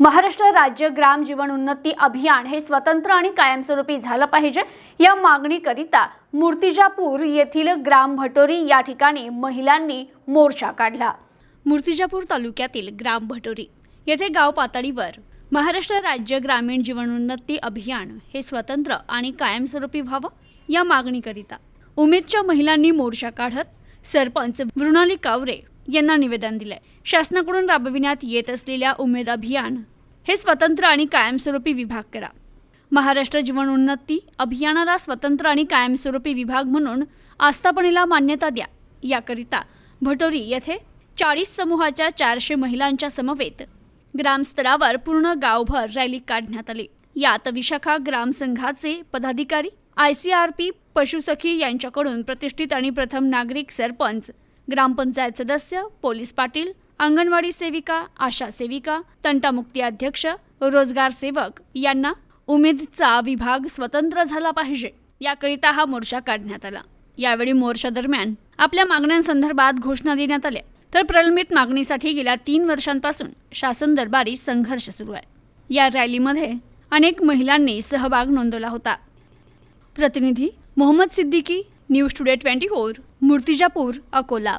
महाराष्ट्र राज्य ग्राम जीवन उन्नती अभियान हे स्वतंत्र आणि कायमस्वरूपी झालं पाहिजे. या मागणीकरिता मूर्तिजापूर येथील ग्राम भटोरी या ठिकाणी महिलांनी मोर्चा काढला. मूर्तिजापूर तालुक्यातील ग्राम भटोरी येथे गाव पातळीवर महाराष्ट्र राज्य ग्रामीण जीवनोन्नती अभियान हे स्वतंत्र आणि कायमस्वरूपी व्हावं या मागणीकरिता उमेदच्या महिलांनी मोर्चा काढत सरपंच मृणाली कावरे यांना निवेदन दिलंय. शासनाकडून राबविण्यात येत असलेल्या उमेद अभियान हे स्वतंत्र आणि कायमस्वरूपी विभाग करा. महाराष्ट्र जीवनोन्नती अभियानाला स्वतंत्र आणि कायमस्वरूपी विभाग म्हणून आस्थापनेला मान्यता द्या. याकरिता भटोरी येथे चाळीस समूहाच्या चारशे महिलांच्या समवेत ग्रामस्तरावर पूर्ण गावभर रॅली काढण्यात आली. यात विशाखा ग्रामसंघाचे पदाधिकारी आय सी आर पी पशुसखी यांच्याकडून प्रतिष्ठित आणि प्रथम नागरिक सरपंच ग्रामपंचायत सदस्य पोलीस पाटील अंगणवाडी सेविका आशा सेविका तंटामुक्ती अध्यक्ष रोजगार सेवक यांना उमेदचा विभाग स्वतंत्र झाला पाहिजे. याकरिता हा मोर्चा काढण्यात आला. यावेळी मोर्चा दरम्यान आपल्या मागण्यांसंदर्भात घोषणा देण्यात आल्या. तर प्रलंबित मागणीसाठी गेल्या तीन वर्षांपासून शासन दरबारी संघर्ष सुरू आहे. या रॅलीमध्ये अनेक महिलांनी सहभाग नोंदवला होता. प्रतिनिधी Mohammad Siddiqui news today twenty four Murtijapur Akola.